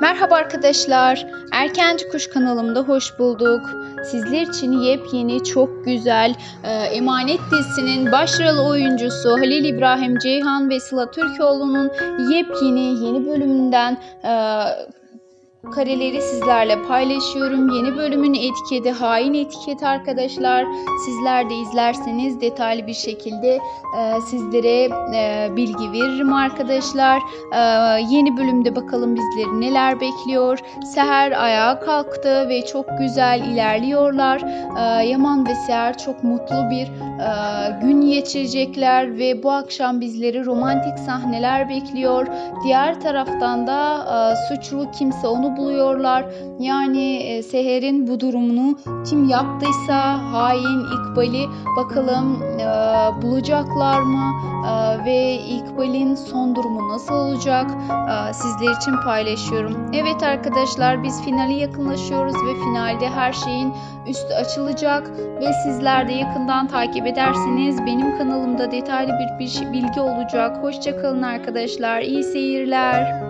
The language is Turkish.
Merhaba arkadaşlar. Erkenci Kuş kanalımda hoş bulduk. Sizler için yepyeni, çok güzel e, Emanet dizisinin başrol oyuncusu Halil İbrahim Ceyhan ve Sıla Türkoğlu'nun yepyeni yeni bölümünden e, kareleri sizlerle paylaşıyorum. Yeni bölümün etiketi hain etiket arkadaşlar. Sizler de izlerseniz detaylı bir şekilde e, sizlere e, bilgi veririm arkadaşlar. E, yeni bölümde bakalım bizleri neler bekliyor. Seher ayağa kalktı ve çok güzel ilerliyorlar. E, Yaman ve Seher çok mutlu bir e, gün geçirecekler ve bu akşam bizleri romantik sahneler bekliyor. Diğer taraftan da e, suçlu kimse onu buluyorlar. Yani e, Seher'in bu durumunu kim yaptıysa hain İkbal'i bakalım e, bulacaklar mı E, ve İkbal'in son durumu nasıl olacak E, sizler için paylaşıyorum. Evet arkadaşlar biz finale yakınlaşıyoruz ve finalde her şeyin üstü açılacak ve sizler de yakından takip ederseniz benim kanalımda detaylı bir bilgi olacak. Hoşçakalın arkadaşlar. İyi seyirler.